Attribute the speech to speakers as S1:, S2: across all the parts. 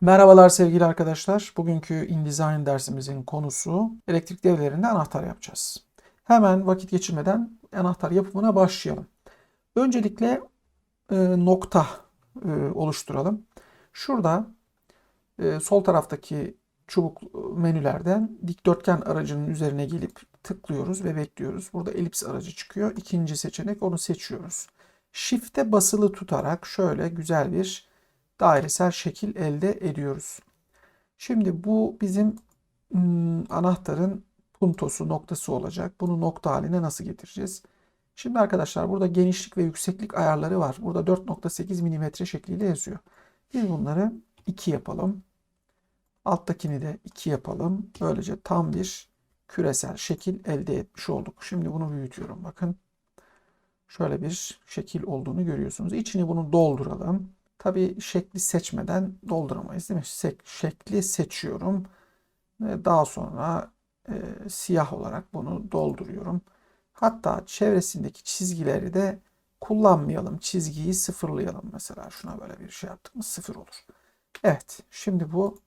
S1: Merhabalar sevgili arkadaşlar. Bugünkü InDesign dersimizin konusu elektrik devrelerinde anahtar yapacağız. Hemen vakit geçirmeden anahtar yapımına başlayalım. Öncelikle e, nokta e, oluşturalım. Şurada e, sol taraftaki çubuk menülerden dikdörtgen aracının üzerine gelip tıklıyoruz ve bekliyoruz. Burada elips aracı çıkıyor. İkinci seçenek onu seçiyoruz. Shift'e basılı tutarak şöyle güzel bir dairesel şekil elde ediyoruz. Şimdi bu bizim ım, anahtarın puntosu noktası olacak. Bunu nokta haline nasıl getireceğiz? Şimdi arkadaşlar burada genişlik ve yükseklik ayarları var. Burada 4.8 mm şekliyle yazıyor. Biz bunları 2 yapalım. Alttakini de 2 yapalım. Böylece tam bir küresel şekil elde etmiş olduk. Şimdi bunu büyütüyorum bakın. Şöyle bir şekil olduğunu görüyorsunuz. İçini bunu dolduralım. Tabii şekli seçmeden dolduramayız değil mi? Sek- şekli seçiyorum. Daha sonra e, siyah olarak bunu dolduruyorum. Hatta çevresindeki çizgileri de kullanmayalım. Çizgiyi sıfırlayalım mesela. Şuna böyle bir şey yaptık mı sıfır olur. Evet. Şimdi bu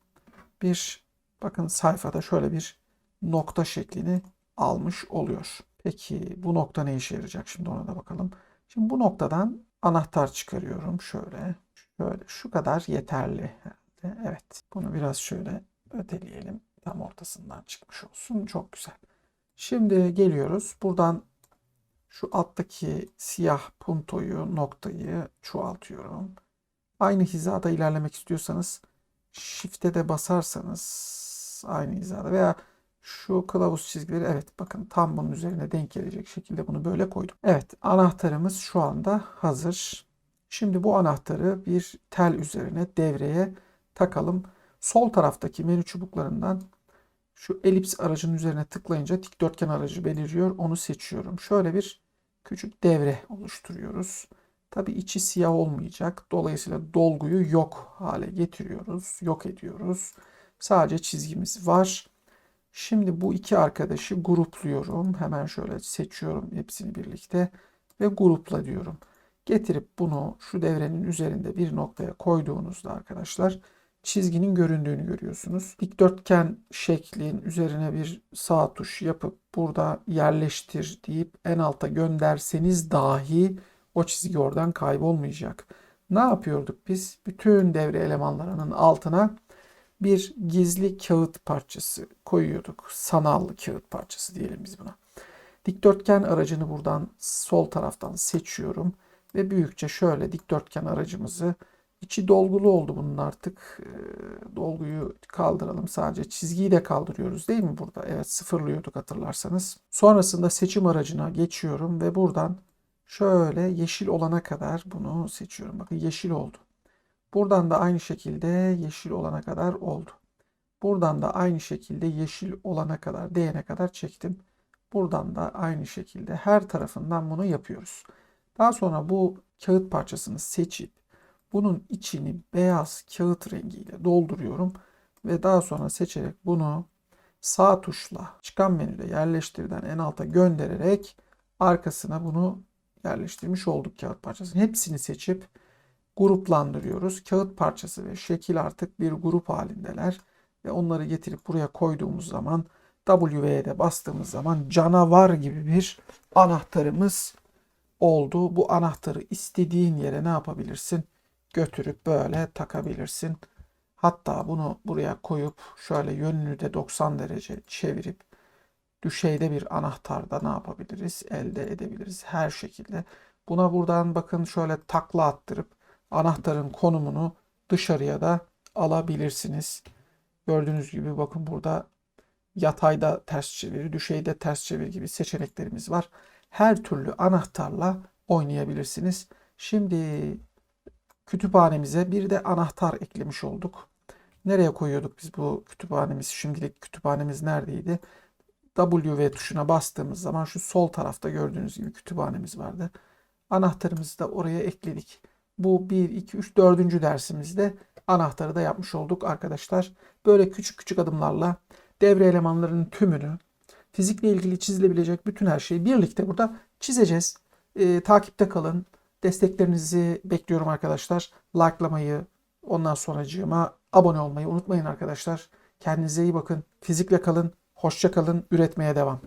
S1: bir bakın sayfada şöyle bir nokta şeklini almış oluyor. Peki bu nokta ne işe yarayacak? Şimdi ona da bakalım. Şimdi bu noktadan anahtar çıkarıyorum. Şöyle. Şöyle şu kadar yeterli. Evet. Bunu biraz şöyle öteleyelim. Tam ortasından çıkmış olsun. Çok güzel. Şimdi geliyoruz. Buradan şu alttaki siyah puntoyu, noktayı çoğaltıyorum. Aynı hizada ilerlemek istiyorsanız Shift'e de basarsanız aynı hizada veya şu kılavuz çizgileri evet bakın tam bunun üzerine denk gelecek şekilde bunu böyle koydum. Evet anahtarımız şu anda hazır. Şimdi bu anahtarı bir tel üzerine devreye takalım. Sol taraftaki menü çubuklarından şu elips aracının üzerine tıklayınca dikdörtgen aracı beliriyor. Onu seçiyorum. Şöyle bir küçük devre oluşturuyoruz. Tabii içi siyah olmayacak. Dolayısıyla dolguyu yok hale getiriyoruz. Yok ediyoruz. Sadece çizgimiz var. Şimdi bu iki arkadaşı grupluyorum. Hemen şöyle seçiyorum hepsini birlikte ve grupla diyorum. Getirip bunu şu devrenin üzerinde bir noktaya koyduğunuzda arkadaşlar çizginin göründüğünü görüyorsunuz. Dikdörtgen şeklin üzerine bir sağ tuş yapıp burada yerleştir deyip en alta gönderseniz dahi o çizgi oradan kaybolmayacak. Ne yapıyorduk biz? Bütün devre elemanlarının altına bir gizli kağıt parçası koyuyorduk. Sanal kağıt parçası diyelim biz buna. Dikdörtgen aracını buradan sol taraftan seçiyorum ve büyükçe şöyle dikdörtgen aracımızı içi dolgulu oldu bunun artık. Ee, dolguyu kaldıralım. Sadece çizgiyi de kaldırıyoruz değil mi burada? Evet sıfırlıyorduk hatırlarsanız. Sonrasında seçim aracına geçiyorum ve buradan şöyle yeşil olana kadar bunu seçiyorum. Bakın yeşil oldu. Buradan da aynı şekilde yeşil olana kadar oldu. Buradan da aynı şekilde yeşil olana kadar değene kadar çektim. Buradan da aynı şekilde her tarafından bunu yapıyoruz. Daha sonra bu kağıt parçasını seçip bunun içini beyaz kağıt rengiyle dolduruyorum ve daha sonra seçerek bunu sağ tuşla çıkan menüde yerleştirden en alta göndererek arkasına bunu yerleştirmiş olduk kağıt parçasını. Hepsini seçip gruplandırıyoruz. Kağıt parçası ve şekil artık bir grup halindeler ve onları getirip buraya koyduğumuz zaman WV'ye de bastığımız zaman canavar gibi bir anahtarımız oldu. Bu anahtarı istediğin yere ne yapabilirsin? Götürüp böyle takabilirsin. Hatta bunu buraya koyup şöyle yönünü de 90 derece çevirip düşeyde bir anahtarda ne yapabiliriz? Elde edebiliriz her şekilde. Buna buradan bakın şöyle takla attırıp anahtarın konumunu dışarıya da alabilirsiniz. Gördüğünüz gibi bakın burada yatayda ters çevir, düşeyde ters çevir gibi seçeneklerimiz var. Her türlü anahtarla oynayabilirsiniz. Şimdi kütüphanemize bir de anahtar eklemiş olduk. Nereye koyuyorduk biz bu kütüphanemizi? Şimdilik kütüphanemiz neredeydi? W tuşuna bastığımız zaman şu sol tarafta gördüğünüz gibi kütüphanemiz vardı. Anahtarımızı da oraya ekledik. Bu 1, 2, 3, 4. dersimizde anahtarı da yapmış olduk arkadaşlar. Böyle küçük küçük adımlarla devre elemanlarının tümünü, fizikle ilgili çizilebilecek bütün her şeyi birlikte burada çizeceğiz. Ee, takipte kalın. Desteklerinizi bekliyorum arkadaşlar. Like'lamayı, ondan sonracığıma abone olmayı unutmayın arkadaşlar. Kendinize iyi bakın. Fizikle kalın. Hoşça kalın. Üretmeye devam.